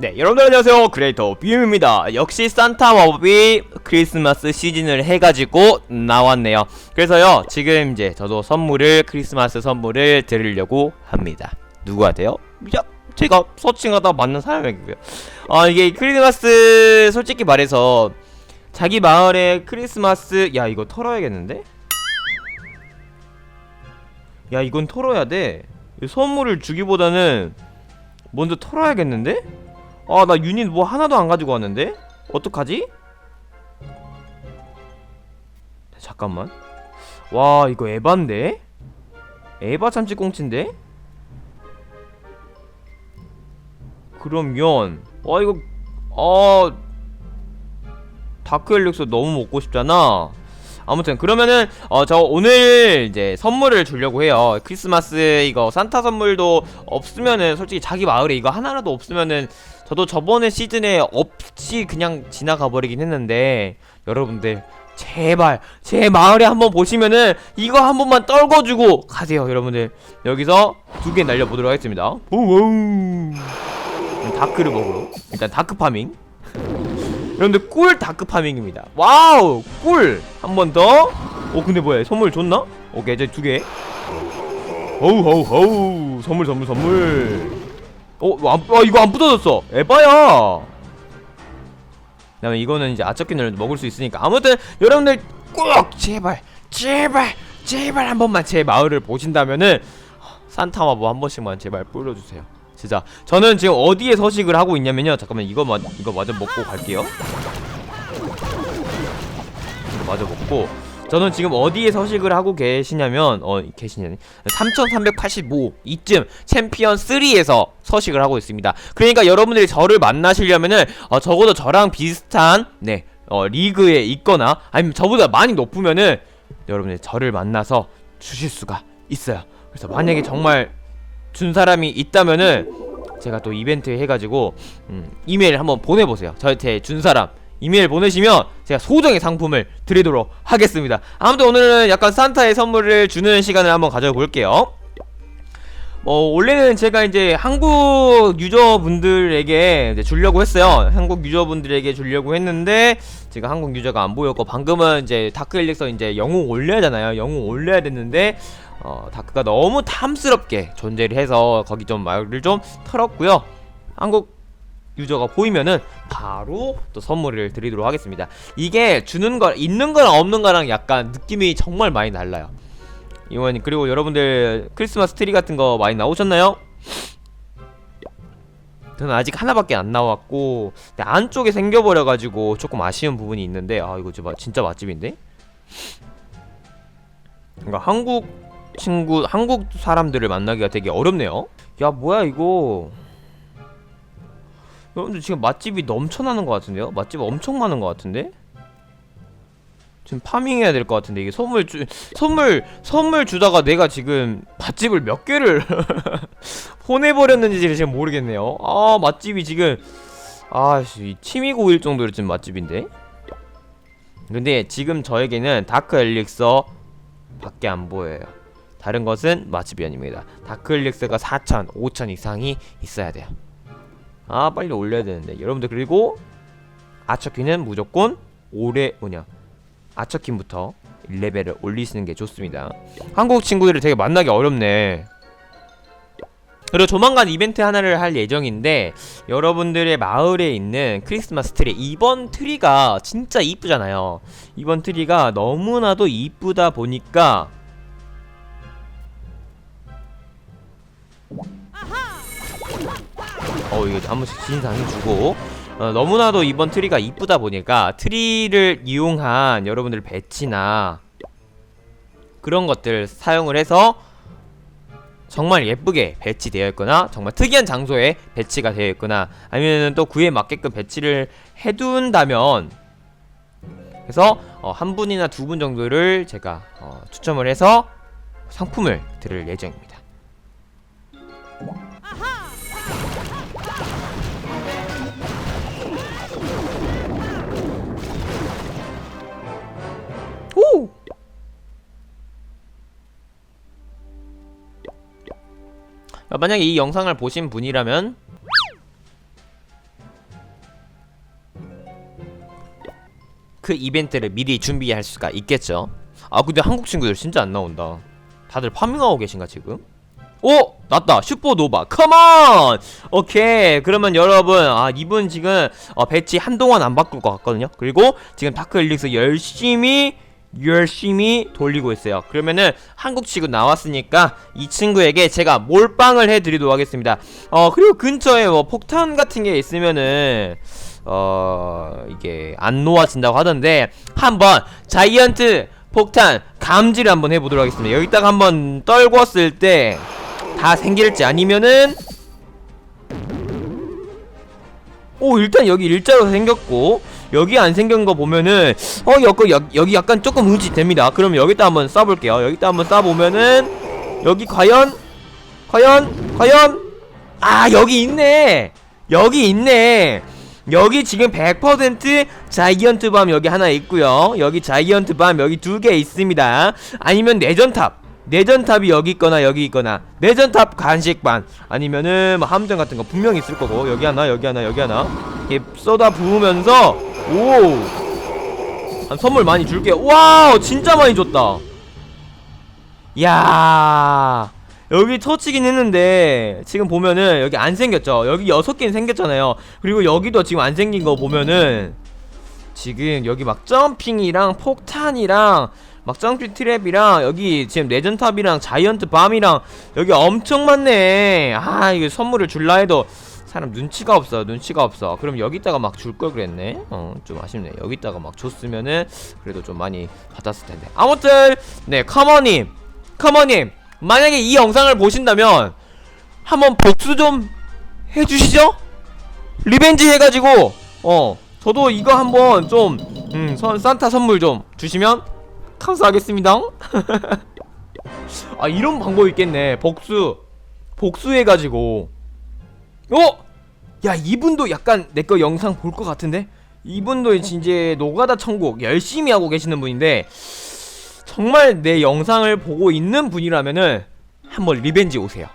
네, 여러분들 안녕하세요. 크리에이터 비움입니다. 역시 산타 마법이 크리스마스 시즌을 해가지고 나왔네요. 그래서요, 지금 이제 저도 선물을, 크리스마스 선물을 드리려고 합니다. 누구한테요? 야, 제가 서칭하다 만난 사람에게요. 아, 이게 크리스마스, 솔직히 말해서, 자기 마을에 크리스마스, 야, 이거 털어야겠는데? 야, 이건 털어야 돼. 이 선물을 주기보다는 먼저 털어야겠는데? 아 나 유닛 뭐 하나도 안 가지고 왔는데? 어떡하지? 잠깐만 와 이거 에반데? 에바 참치꽁치인데? 그러면 와 이거 어 다크 엘릭스 너무 먹고 싶잖아 아무튼 그러면은 어 저 오늘 이제 선물을 주려고 해요. 크리스마스 이거 산타 선물도 없으면은 솔직히 자기 마을에 이거 하나라도 없으면은 저도 저번에 시즌에 없이 그냥 지나가 버리긴 했는데 여러분들 제발 제 마을에 한번 보시면은 이거 한 번만 떨궈주고 가세요 여러분들. 여기서 두 개 날려보도록 하겠습니다. 오우. 다크를 먹으러. 일단 다크 파밍 여러분들 꿀 다크 파밍입니다 와우 꿀 한 번 더 오 근데 뭐야 선물 줬나? 오케이 이제 두개 어우 어우 어우 선물 선물 선물 어, 안, 아, 이거 안 부서졌어. 에바야. 그다음에 이거는 이제 아처킨을 먹을 수 있으니까 아무튼 여러분들 꼭 제발 제발 제발 한 번만 제 마을을 보신다면은 산타 마법 한 번씩만 제발 뿌려주세요. 진짜 저는 지금 어디에 서식을 하고 있냐면요. 잠깐만 이거 마, 이거 마저 먹고 갈게요. 이거 마저 먹고 저는 지금 어디에 서식을 하고 계시냐면 어 계시냐니 3385 이쯤 챔피언 3에서 서식을 하고 있습니다. 그러니까 여러분들이 저를 만나시려면은 어 적어도 저랑 비슷한 네 어, 리그에 있거나 아니면 저보다 많이 높으면은 여러분들이 저를 만나서 주실 수가 있어요. 그래서 만약에 정말 준 사람이 있다면은 제가 또 이벤트 해가지고 음, 이메일 한번 보내보세요. 저한테 준 사람 이메일 보내시면 제가 소정의 상품을 드리도록 하겠습니다. 아무튼 오늘은 약간 산타의 선물을 주는 시간을 한번 가져볼게요. 뭐 원래는 제가 이제 한국 유저분들에게 이제 주려고 했어요. 한국 유저분들에게 주려고 했는데 제가 한국 유저가 안 보였고 방금은 이제 다크 엘릭서 이제 영웅 올려야 하잖아요. 영웅 올려야 됐는데 어, 다크가 너무 탐스럽게 존재를 해서 거기 좀 말을 좀 털었고요. 한국 유저가 보이면은 바로 또 선물을 드리도록 하겠습니다. 이게 주는 거 있는 거랑 없는 거랑 약간 느낌이 정말 많이 달라요. 이원 그리고 여러분들 크리스마스 트리 같은 거 많이 나오셨나요? 저는 아직 하나밖에 안 나왔고 안쪽에 생겨버려가지고 조금 아쉬운 부분이 있는데 아 이거 진짜 맛집인데? 그러니까 한국 친구 한국 사람들을 만나기가 되게 어렵네요. 야 뭐야 이거? 여러분들 지금 맛집이 넘쳐나는 것 같은데요? 맛집 엄청 많은 것 같은데? 지금 파밍해야 될 것 같은데 이게 선물 주 선물 선물 주다가 내가 지금 맛집을 몇 개를 보내버렸는지 지금 모르겠네요. 아 맛집이 지금 아씨 침이 고일 정도로 지금 맛집인데. 근데 지금 저에게는 다크 엘릭서 밖에 안 보여요. 다른 것은 맛집이 아닙니다. 다크 엘릭서가 4,000, 5,000 이상이 있어야 돼요. 아 빨리 올려야 되는데 여러분들 그리고 아처키는 무조건 올해 뭐냐 아처킨부터 1레벨을 올리시는 게 좋습니다 한국 친구들을 되게 만나기 어렵네 그리고 조만간 이벤트 하나를 할 예정인데 여러분들의 마을에 있는 크리스마스 트리 이번 트리가 진짜 이쁘잖아요 이번 트리가 너무나도 이쁘다 보니까 어 이거 한 번씩 진상 해주고 어, 너무나도 이번 트리가 이쁘다 보니까 트리를 이용한 여러분들 배치나 그런 것들 사용을 해서 정말 예쁘게 배치되어 있거나 정말 특이한 장소에 배치가 되어 있거나 아니면 또 그에 맞게끔 배치를 해둔다면 그래서 어, 한 분이나 두 분 정도를 제가 어, 추첨을 해서 상품을 드릴 예정입니다. 아, 만약에 이 영상을 보신 분이라면 그 이벤트를 미리 준비할 수가 있겠죠 아 근데 한국 친구들 진짜 안 나온다 다들 파밍하고 계신가 지금? 오! 났다 슈퍼노바 컴온! 오케이 그러면 여러분 아 이분 지금 어, 배치 한동안 안 바꿀 것 같거든요 그리고 지금 다크엘릭스 열심히 열심히 돌리고 있어요. 그러면은 한국 친구 나왔으니까 이 친구에게 제가 몰빵을 해드리도록 하겠습니다. 어 그리고 근처에 뭐 폭탄 같은 게 있으면은 어 이게 안 놓아진다고 하던데 한번 자이언트 폭탄 감지를 한번 해보도록 하겠습니다. 여기다가 한번 떨궜을 때 다 생길지 아니면은 오 일단 여기 일자로 생겼고 여기 안 생긴 거 보면은 어 여기 여- 여기 약간 조금 의지 됩니다. 그럼 여기다 한번 쏴볼게요. 여기다 한번 쏴보면은 여기 과연? 과연? 과연? 아 여기 있네. 여기 있네. 여기 지금 100% 자이언트 밤 여기 하나 있고요. 여기 자이언트 밤 여기 두 개 있습니다. 아니면 내전탑 내전탑이 여기 있거나 여기 있거나 내전탑 간식반 아니면은 뭐 함정 같은 거 분명히 있을 거고. 여기 하나 여기 하나 여기 하나. 이렇게 쏟아 부으면서 오! 한 선물 많이 줄게요 와우! 진짜 많이 줬다. 야. 여기 터치긴 했는데 지금 보면은 여기 안 생겼죠? 여기 여섯 개는 생겼잖아요. 그리고 여기도 지금 안 생긴 거 보면은 지금 여기 막 점핑이랑 폭탄이랑 막 점핑 트랩이랑 여기 지금 레전탑이랑 자이언트 밤이랑 여기 엄청 많네. 아 이거 선물을 줄라 해도 사람 눈치가 없어 눈치가 없어. 그럼 여기다가 막 줄 걸 그랬네? 어 좀 아쉽네. 여기다가 막 줬으면은 그래도 좀 많이 받았을 텐데. 아무튼 네 커머님 커머님 만약에 이 영상을 보신다면 한번 복수 좀 해주시죠? 리벤지 해가지고 어 저도 이거 한번 좀 음, 선, 산타 선물 좀 주시면 감사하겠습니다 아 이런 방법이 있겠네 복수 복수해가지고 어? 야 이분도 약간 내 거 영상 볼 것 같은데? 이분도 이제 노가다 천국 열심히 하고 계시는 분인데 정말 내 영상을 보고 있는 분이라면은 한번 리벤지 오세요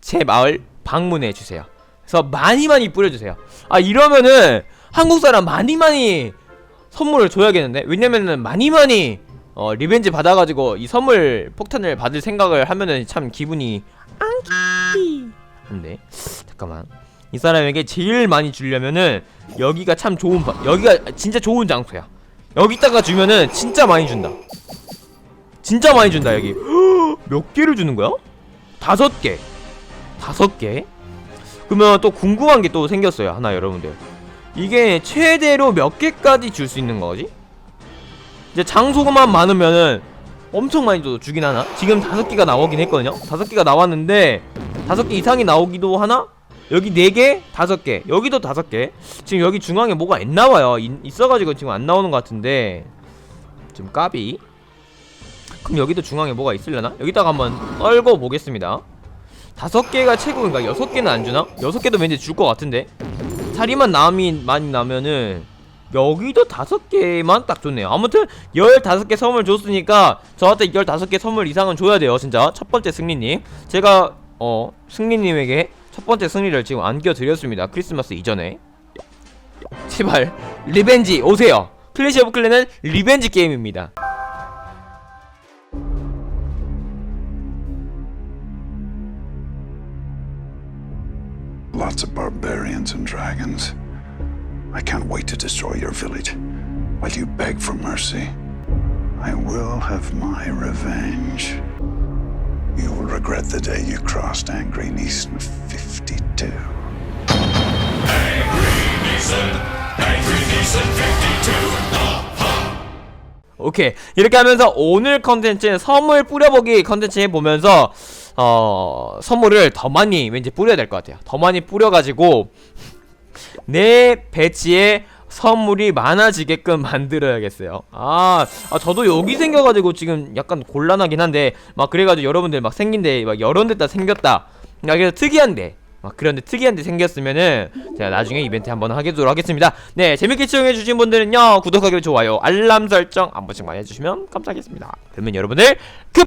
제 마을 방문해 주세요 그래서 많이 많이 뿌려주세요 아 이러면은 한국 사람 많이 많이 선물을 줘야겠는데 왜냐면은 많이 많이 어 리벤지 받아가지고 이 선물 폭탄을 받을 생각을 하면은 참 기분이 안기 한데 잠깐만. 이 사람에게 제일 많이 주려면은 여기가 참 좋은 바, 여기가 진짜 좋은 장소야. 여기다가 주면은 진짜 많이 준다. 진짜 많이 준다 여기. 몇 개를 주는 거야? 다섯 개. 다섯 개? 그러면 또 궁금한 게 또 생겼어요 하나 여러분들. 이게 최대로 몇 개까지 줄 수 있는 거지? 이제 장소만 많으면은 엄청 많이 줘 주긴 하나? 지금 다섯 개가 나오긴 했거든요 다섯 개가 나왔는데 다섯 개 이상이 나오기도 하나? 여기 네 개, 다섯 개, 여기도 다섯 개. 지금 여기 중앙에 뭐가 안 나와요. 있, 있어가지고 지금 안 나오는 것 같은데 좀 까비. 그럼 여기도 중앙에 뭐가 있으려나? 여기다가 한번 떨고 보겠습니다. 다섯 개가 최고인가? 여섯 개는 안 주나? 여섯 개도 왠지 줄 것 같은데. 자리만 남이 많이 나면은 여기도 다섯 개만 딱 줬네요. 아무튼 열다섯 개 선물 줬으니까 저한테 열다섯 개 선물 이상은 줘야 돼요. 진짜 첫 번째 승리님. 제가 어 승리님에게 첫 번째 승리를 지금 안겨드렸습니다. 크리스마스 이전에. 제발 리벤지 오세요. 클래시 오브 클랜은 리벤지 게임입니다. Lots of barbarians and dragons. I can't wait to destroy your village while you beg for mercy. I will have my revenge. You will regret the day you crossed Angry Neeson 52. 오케이 이렇게 하면서 오늘 컨텐츠 선물 뿌려보기 컨텐츠 해보면서 어 선물을 더 많이 왠지 뿌려야 될 것 같아요 더 많이 뿌려가지고 내 배치에 선물이 많아지게끔 만들어야겠어요. 아, 아 저도 여기 생겨가지고 지금 약간 곤란하긴 한데 막 그래가지고 여러분들 막 생긴데 막 여러 데다 생겼다. 야 그래서 특이한데 막 그런데 특이한데 생겼으면은 제가 나중에 이벤트 한번 하겠도록 하겠습니다. 네 재밌게 시청해주신 분들은요 구독하기 좋아요 알람 설정 한 번씩 많이 해주시면 감사하겠습니다. 그러면 여러분들 급